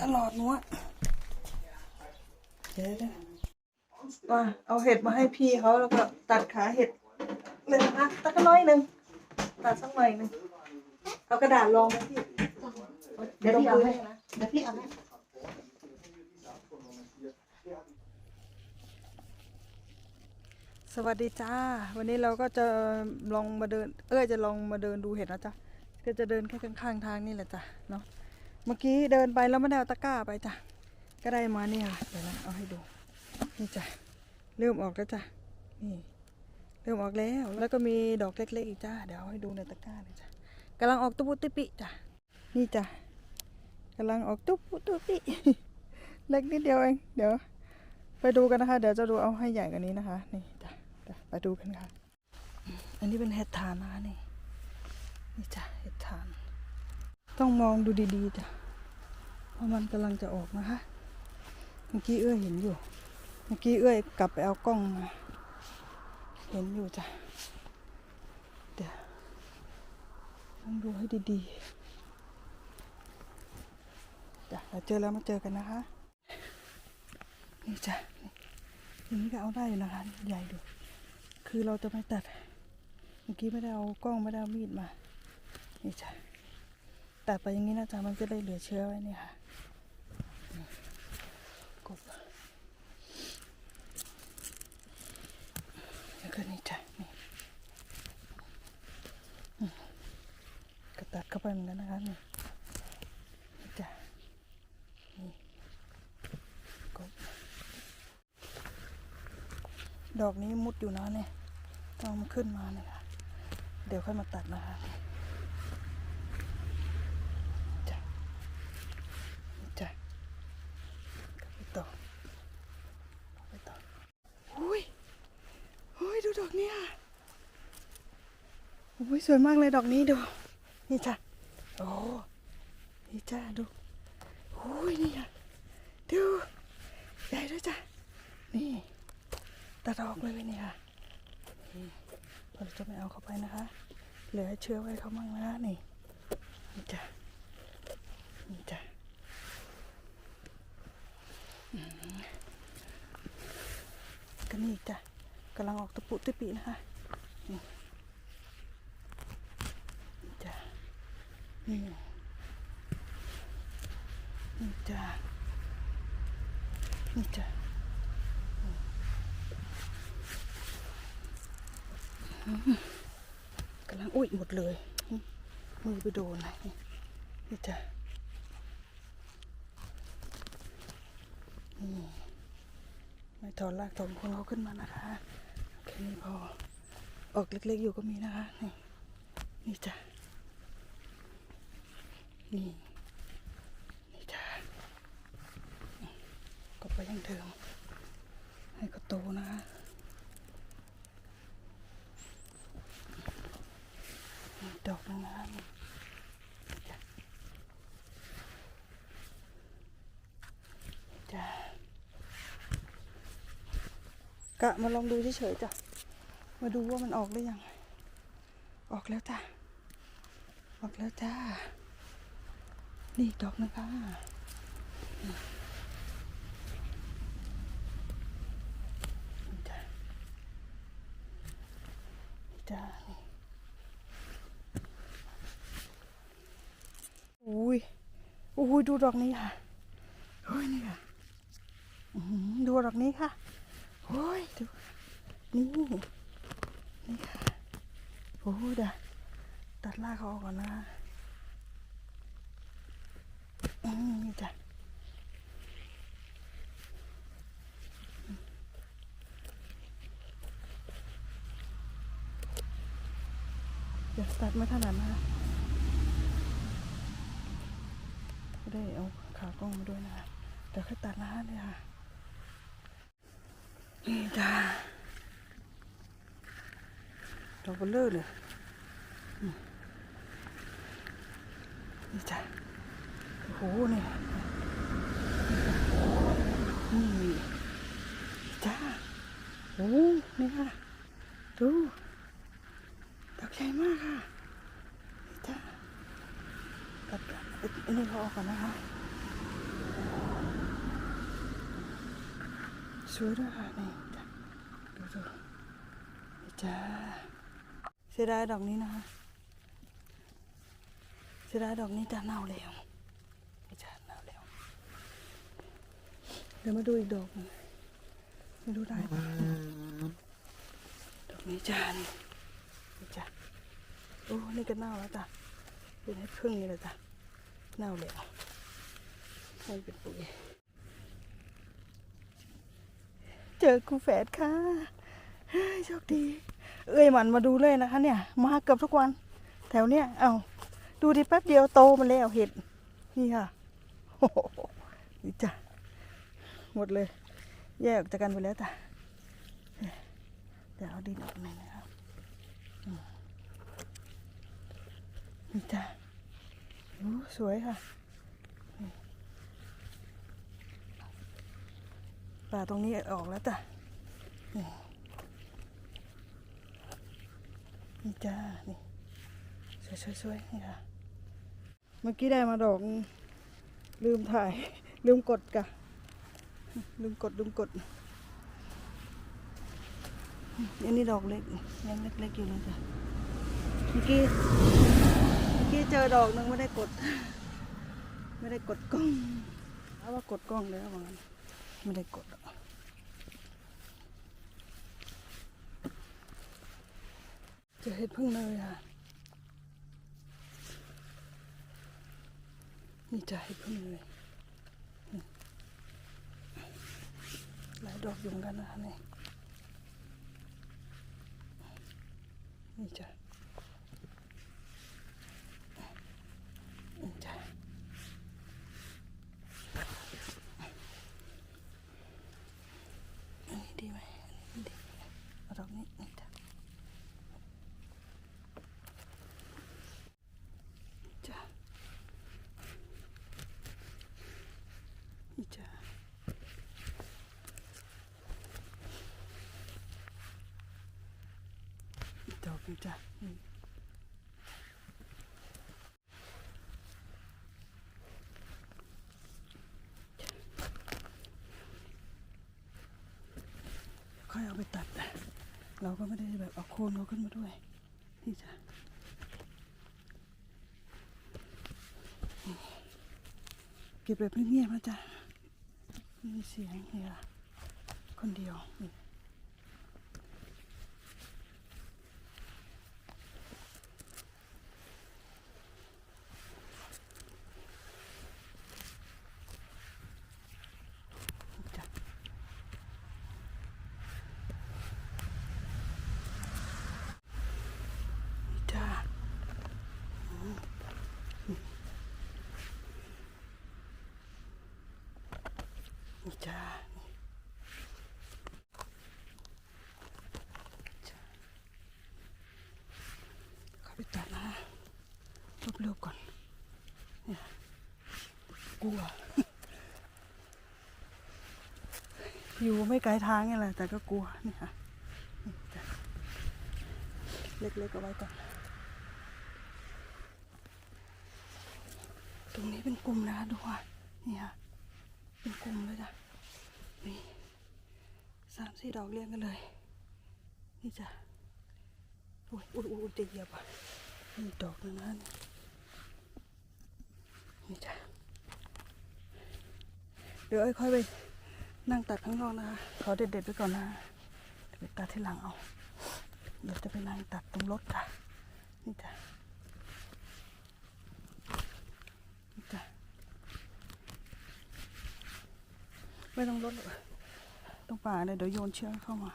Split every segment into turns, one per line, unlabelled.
ตลอดนัวเดี๋ยวนะมาเอาเห็ดมาให้พี่เขาแล้วก็ตัดขาเห็ดเลยนะคะตัดก็น้อยหนึ่งตัดสักหน่อยหนึ่งเอากระดาษรองนะพี่
เดี๋ยวพี่เอาให้นะเดี๋ยวพี่เอาให้
สวัสดีจ้า วันนี้เราก็จะลองมาเดิน เอ้ยจะลองมาเดินดูเห็ดนะจ๊ะก็จะเดินแค่ข้างๆทางนี่แหละจ้ะเนาะ เมื่อกี้เดินไปแล้วไม่ได้เอาตะกร้าไปจ้ะ ก็ได้มาเนี่ยค่ะ เดี๋ยวนะเอาให้ดู นี่จ้ะ เริ่มออกแล้วจ้ะ นี่ เริ่มออกแล้ว แล้วก็มีดอกเล็กๆอีกจ้าเดี๋ยวเอาให้ดูในตะกร้าเลยจ้ะกำลังออกตุ๊ปุติปิจ้ะ นี่จ้ะกำลังออกตุ๊ปุตุปิ เล็กนิดเดียวเอง เดี๋ยว ไปดูกันนะคะ เดี๋ยวจะดูเอาให้ใหญ่กว่านี้นะคะ นี่จ้ะจ้ะไปดูกันค่ะ อันนี้เป็นเห็ดทานนะคะนี่ นี่จ้ะ เห็ดทาน ต้องมองดูดีๆจ้ะเพราะมันกำลังจะออกนะคะ เมื่อกี้เอื้อเห็นอยู่ เมื่อกี้เอื้อกลับไปเอากล้องมา เห็นอยู่จ้ะ เดี๋ยวต้องดูให้ดีๆจ้ะเราเจอแล้วมาเจอกันนะคะ นี่จ้ะนี่อย่างนี้ก็เอาได้อยู่นะคะ ใหญ่ดู คือเราจะไม่ตัด เมื่อกี้ไม่ได้เอากล้องไม่ได้เอามีดมา นี่จ้ะ ตัดไปอย่างนี้นะจ๊ะมันจะได้เหลือเชื้อไว้นี่ค่ะกบแล้วก็นี่จ้ะนี่ก็ตัดเข้าไปเหมือนกันนะคะนี่นี่จ้ะนี่กบดอกนี้มุดอยู่นะเนี่ยต้องเอามันขึ้นมาเนี่ยค่ะเดี๋ยวค่อยมาตัดนะคะนี่จ้ะก็ไปต่อไปต่ออุ้ย อุ้ยดูดอกนี้ค่ะอุ้ยสวยมากเลยดอกนี้ดู นี่จ้ะโอ้นี่จ้ะดูอุ้ยนี่ค่ะดูใหญ่ด้วยจ้ะนี่ตัดอกเลยนี่ค่ะเราจะไม่เอาเข้าไปนะคะ เหลือเชื้อไว้เขามั่งนะนี่นี่จ้ะนี่จ้ะอืมก็นี่จ้ะ กำลังออกตะปุตะปินะคะนี่จ้ะนี่นี่จ้ะนี่จ้ะกำลังอุ้ยหมดเลย มือไปโดนนะนี่นี่จ้ะนี่ไม่ถอนรากถอนคนเขาขึ้นมานะคะ นี้พอออกเล็กๆอยู่ก็มีนะคะ นี่นี่จ้ะนี่นี่จ้ะก็ไปยังเดิมให้เขาโตนะคะดอกนึงนะจ้ะจ้ะกะมาลองดูเฉยๆจ้ะ มาดูว่ามันออกหรือยัง ออกแล้วจ้ะ ออกแล้วจ้า นี่ดอกนะคะจ้ะนี่จ้านี่อุ้ยอุ้ยดูดอกนี้ค่ะโอ้ยนี่ค่ะดูดอกนี้ค่ะโอ้ยดูนี่ นี่ค่ะโอ้ยเดี๋ยวตัดรากเขาออกก่อนนะนี่จ้ะเดี๋ยวตัดไม่ถนัดนะคะได้เอาขากล้องมาด้วยนะเดี๋ยวค่อยตัดนะฮะเนี่ยค่ะนี่จ้า ดอกเบลเลอร์เลยอืมนี่จ้าโอ้โหนี่นี่จ้าโอ้นี่ค่ะ ดูดอกใหญ่มากค่ะนี่จ้าตัดอันนี้เขาออกก่อนนะคะ สวยด้วยค่ะนี่จ้ะดูดูนี่จ้า เสียดายดอกนี้นะคะเสียดายดอกนี้จะเน่าแล้วนี่จะเน่าแล้ว เดี๋ยวมาดูอีกดอกหนึงไม่รู้ได้ปะดอกนี้จานนี่จ้ะโอ้นี่ก็เน่าแล้วจ้ะเป็นให้พึ่งนี่แหละจ้ะเน่าแล้วให้เป็นปุ๋ยเจอครูแฝดค่ะโชคดี เอ้ยหมันมาดูเลยนะคะ เนี่ย มาเกือบทุกวัน แถวเนี้ยเอาดูดิแป๊บเดียวโตมาแล้วเห็ดนี่ค่ะโอ้โหนี่จ้ะหมดเลย แยกออกจากกันไปแล้วจ้ะเดี๋ยวเอาดินออกหน่อยนะครับอืมนี่จ้ะโอ้สวยค่ะป่าตรงนี้ออกแล้วจ้ะ นี่จ้า นี่สวยๆๆนี่ค่ะ เมื่อกี้ได้มาดอก ลืมถ่าย ลืมกดกะ ลืมกดลืมกด อันนี้ดอกเล็กยังเล็กๆอยู่เลยจ้ะ เมื่อกี้ เมื่อกี้เจอดอกหนึงไม่ได้กด ไม่ได้กดกล้องเอาว่ากดกล้องแล้วว่างั้นไม่ได้กดหรอกเจะเห็ดพึ่งเลยอะ นี่จะเห็ดพึ่งเลยหลายดอกอยู่กันนะคะนี่นี่จ้ะนี่จ้ะ อันนี้ดีไหมอันนี้ดีเอาดอกนี้นี่จ้ะจ้ะนี่จ้ะอีกดอกหนึง จ้ะค่อยเอาไปตัด เราก็ไม่ได้แบบเอาโคนเขาขึ้นมาด้วย นี่จ้ะเก็บแบบเงียบๆนะจ๊ะไม่มีเสียงเนี่ยคนเดียวนี่จ้ะ นี่จ้าอืมนี่จ้านี่จ้าเข้าไปตัดนะ รวบๆก่อนเนี่ยกลัว อยู่ไม่ไกลทางนี่แหละ แต่ก็กลัวนี่ค่ะนี่จ้ะเล็กๆเอาไว้ก่อน ตรงนี้เป็นกลุ่มนะคะดูว่านี่ค่ะ เป็นกลุ่มเลยจ้ะนี่สามสี่ดอกเรียงกันเลย นี่จ้ะอุ้ยอุ้ยอุ้ยจะเหยียบอะนี่ดอกนึงนะนี่จ้ะ เดี๋ยวเอ้ค่อยไปนั่งตัดข้างนอกนะคะขอเด็ดๆไปก่อนนะเดี๋ยวไปตัดที่หลังเอาเดี๋ยวจะไปนั่งตัดตรงรถค่ะ นี่จ้ะนี่จ้ะไม่ต้องรถหรอกตรงป่าเลยเดี๋ยวโยนเชือกเข้ามา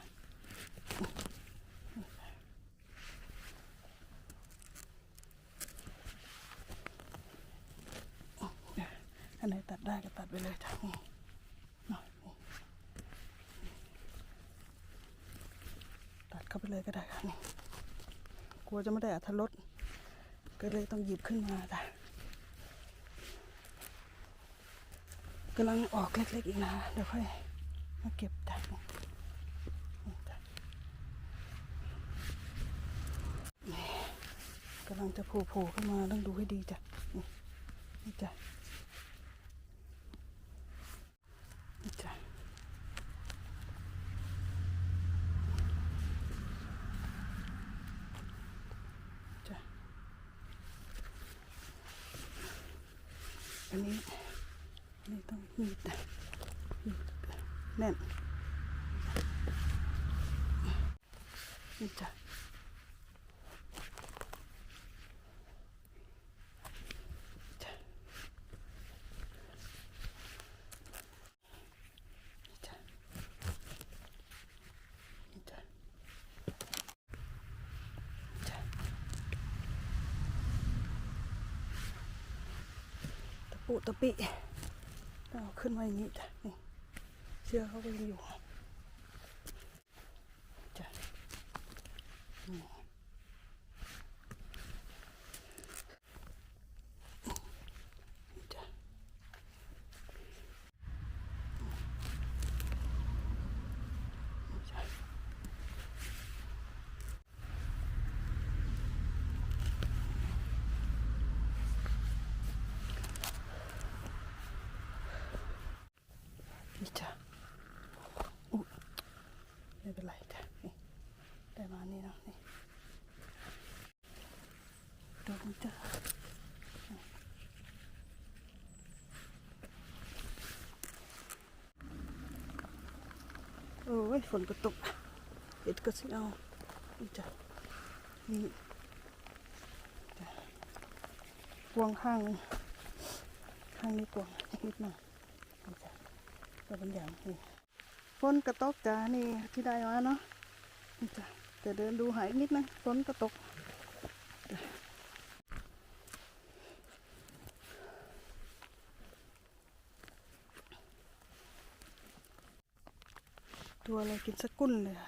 อันไหน ตัดไปเลยจ้ะนี่เนาะนี่ตัดเข้าไปเลยก็ได้ค่ะนี่กลัวจะไม่ได้อัธรสก็เลยต้องหยิบขึ้นมาจ้ะกำลังออกเล็กๆอีกนะเดี๋ยวค่อยมาเก็บจ้ะนี่จ้ะกำลังจะโผล่ๆขึ้นมาต้องดูให้ดีจ้ะนี่จ้ะ อันนี้ อันนี้ต้องมีดนะมีดแน่นนี่จ้ะจ้ะนี่จ้ะนี่จ้ะจ้ะตะปุตะปิต้องเอา ขึ้นมาอย่างนี้จ้ะนี่เชือกเขาก็ยังอยู่จ้ะนี่นี่จ้ะนี่จ้ะ นี่จ้ะอุ๊ยไม่ เป็นไรจ้ะนี่ได้มานี่แล้วนี่ดูนี่จ้ะโอ้ยฝนก็ตกเห็ดก็สิเอานี่จ้ะนี่จ้ะกวงข้างข้างนี้กวงนิดหน่อยนี่จ้ะก็เป็นอย่างนี้ ฝนกระตกจ้านี่ที่ได้มาเนาะจ้ะแต่เดินดูหายนิดนะฝนกระตกตัวอะไรกินสักกุ้นเลยค่ะ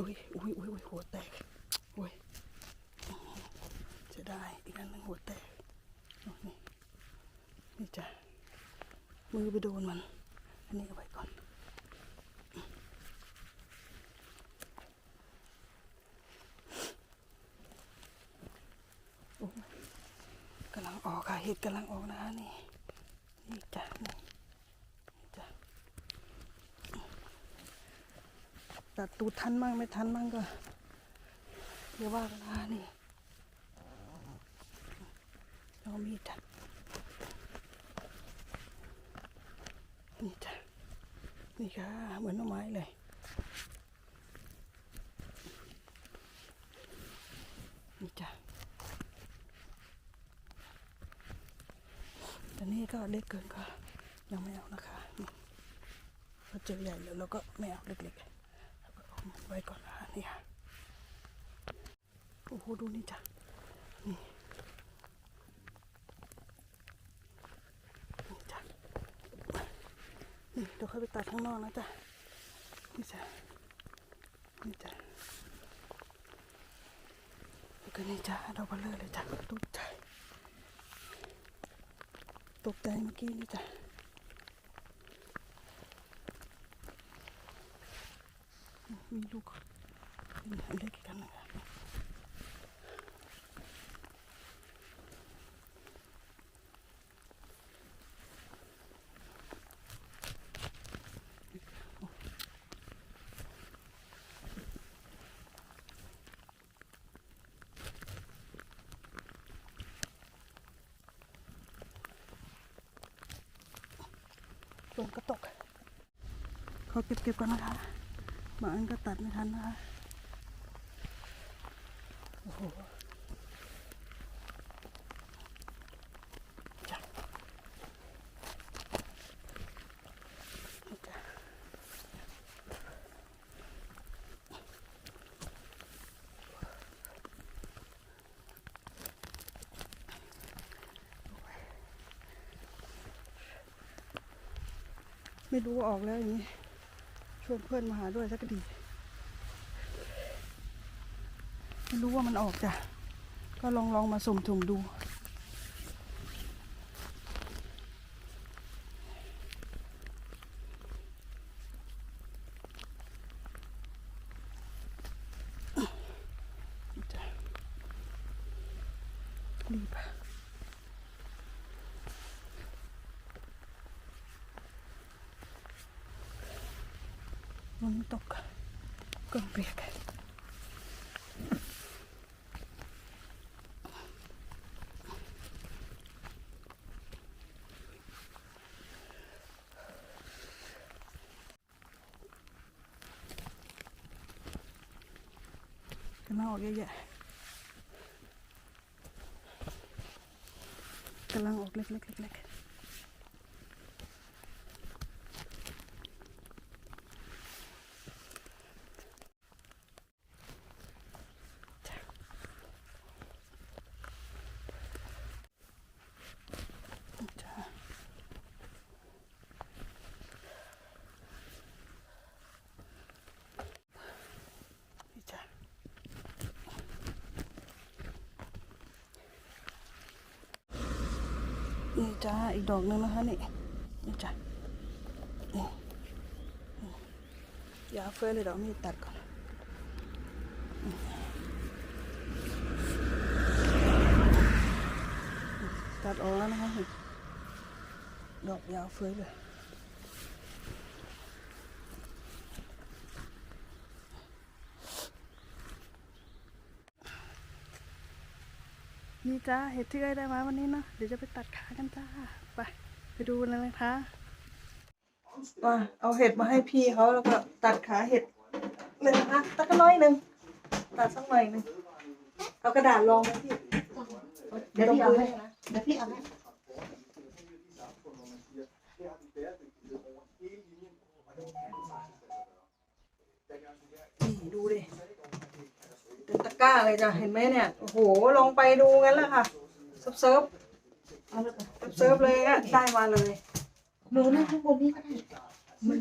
อุ้ยอุ้ยอุ้ยอุ้ยหัวแตกอุ้ยจะได้อีกอันหนึงหัวแตกนี่ นี่จ้ะมือไปโดนมัน อันนี้เอาไว้ก่อนโอ้กำลังออกค่ะ เห็ดกำลังออกนะคะนี่ นี่จ้ะนี่จ้ะตัดตูดทันมั่งไม่ทันมั่งก็เดี๋ยวว่ากันนะนี่เอามีดจ้ะ นี่จ้ะนี่ค่ะเหมือนหน่อไม้เลยนี่จ้ะแต่นี่ก็เล็กเกินก็ยังไม่เอานะคะนี่พอเจอใหญ่แล้วเราก็ไม่เอาเล็กๆแล้วก็เอาไว้ก่อนนะนี่ค่ะโอ้โหดูนี่จ้ะนี่ เดี๋ยวค่อยไปตัดข้างนอกนะจ๊ะนี่จ้ะนี่จ้ะแล้วก็นี่จ้ะดอกเบลเลอร์เลยจ้ะตกใจตกใจเมื่อกี้นี่จ้ะมีลูกเป็นอันเล็กกันนึงอะ ฝนก็ตก เขาเก็บเก็บกันนะคะบางอันก็ตัดไม่ทันนะคะโอ้โห ไม่รู้ออกแล้วอย่างนี้ชวนเพื่อนมาหาด้วยสักดีไม่รู้ว่ามันออกจ้ะก็ลองลองมาสุ่มถุงดู จ้ะรีบมันตกก็เปียกำลังออกเยอะแยะกำลังออกเล็กๆเล็กๆ จ้านี่จ้า นี่จ้าอีกดอกหนึงนะคะนี่นี่จ้านี่อย่าเฟ้อเลยดอกนี้ตัดก่อนตัดออกแล้วนะคะดอกยาวเฟ้ยเลย จ้าเห็ดที่เอ้ยได้มาวันนี้เนาะเดี๋ยวจะไปตัดขากันจ้าไปไปดูกันเลยนะคะมาเอาเห็ดมาให้พี่เขาแล้วก็ตัดขาเห็ดเลยนะคะตัดก็น้อยหนึ่งตัดสักหน่อยหนึ่งเอากระดาษรองนะพี่
เดี๋ยวพี่เอาให้นะเดี๋ยวพี่เอาให้
นี่ดูดิเต็มตะ กร้าเลยจ้ะ เห็นไหมเนี่ย โอ้โหลองไปดูงั้นแหละค่ะเซิร์ฟเซิร์ฟ
เอาแล้วกัน
เซิร์ฟเลยอะได้มาเลย
หนูนั่งข้างบนนี่ก็ได้
มัน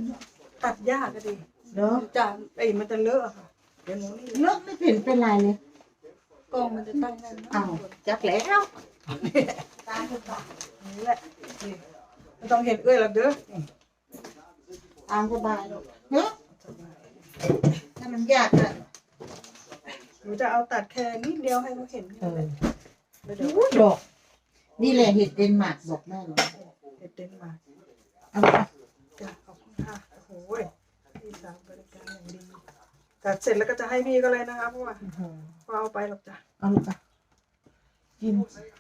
ตัดยากก็ดี
เนาะ
จานไอ้มันจะเลอะอะค่ะ เดี๋ยวหนูนี่
เลิกไม่เห็นเป็นไรเลย
กล้องมันจะตั้งได้นะ
อ้าวจักแล้วตามกันต่อ
นี่แหละนี่ไม่ต้องเห็นเอ้ยหรอกเด้อนี่
ตามสบายลูกเนาะถ้ามันยากอะ
หนูจะเอาตัดแค่นิดเดียวให้เขาเห็น
เออ
แล้วเดี๋ยว
ดอก นี่แหละเห็ดเดนมาร์กบอกแม่เลย
เห็ดเต็มมา
เอาไป
จ้ะขอบคุณค่ะโอ้โหพี่สาวบริการอย่างดีตัดเสร็จแล้วก็จะให้พี่ก็เลยนะคะเพราะว่า
โอ้โห
พอเอาไปหรอกจ้ะ
เอาลูกไปกิน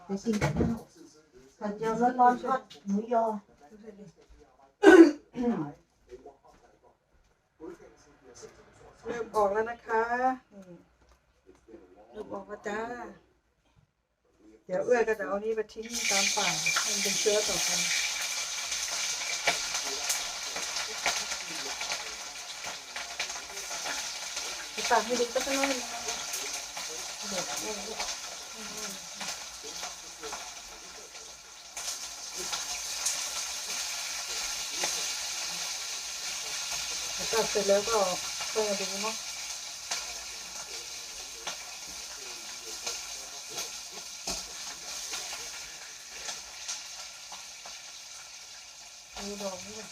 ไปกินข้าวผัดเจียวร้อนๆทอดหมูยอ
เริ่มออกแล้วนะคะนี่ เริ่มอกแล้วจ้า เดี๋ยวเอื้อยก็จะเอานี่ไปทิ้งตามป่ามันเป็นเชื้อต่อไปจะตัดให้ดูก็จะน้อยนะเดี๋ยวเอาไว้ตัดเสร็จแล้วก็ค่อยมาดูเนาะ ดอกนี่แบบ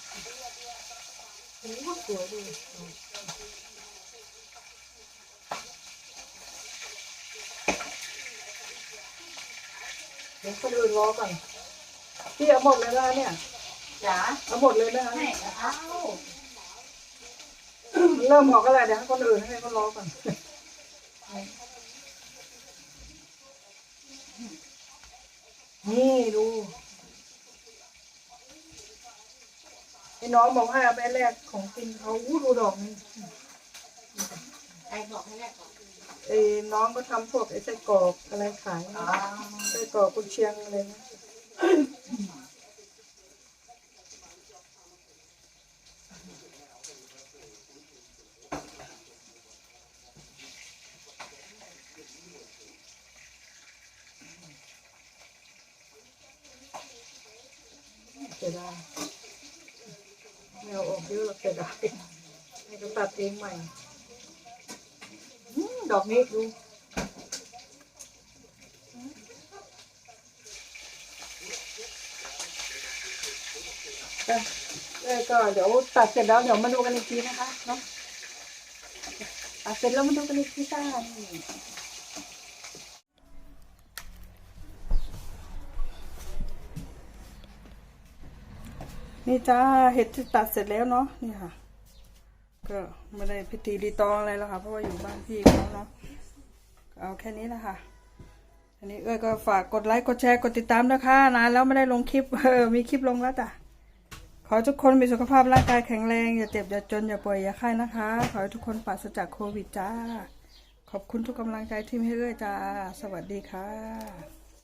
โอ้โหสวยดีเดี๋ยวคนอื่นรอก่อนพี่เอาหมดเลยนะเนี่ย
จ๋า
เอาหมดเลยนะคะ
ให้เอา
เริ่มออกก็แล้วเดี๋ยวให้คนอื่นให้เขารอก่อนนี่ดู ไอ้น้องบอกให้เอาไปแรกของกินเขาอู้ดูดอกนี่
ใครบอกให้แรกก่อน
ไอ้น้องก็ทำพวกไอ้ไส้กรอกอะไรขาย
อ๋อ
ไส้กรอกกุนเชียงอะไรนะเสียดาย ไม่เอาออกเยอะหรอกเสียดายให้เขาตัดเองใหม่อืมดอกนี้ดูเอ้ยเอ้ยก็เดี๋ยวตัดเสร็จแล้วเดี๋ยวมาดูกันอีกทีนะคะเนาะตัดเสร็จแล้วมาดูกันอีกทีจ้านี่ นี่จ้าเห็ดที่ตัดเสร็จแล้วเนาะนี่ค่ะ ก็ไม่ได้พิธีรีตองอะไรแล้วค่ะ เพราะว่าอยู่บ้านพี่เขาเนาะเอาแค่นี้แหละค่ะอันนี้เอ้ยก็ฝากกดไลค์กดแชร์กดติดตามนะคะนานแล้วไม่ได้ลงคลิปเออมีคลิปลงแล้วจ้ะขอทุกคนมีสุขภาพร่างกายแข็งแรง อย่าเจ็บอย่าจนอย่าป่วยอย่าไข้นะคะ ขอให้ทุกคนปราศจากโควิดจ้าขขอบคุณทุกกำลังใจที่ให้เอ้ยจ้า สวัสดีค่ะ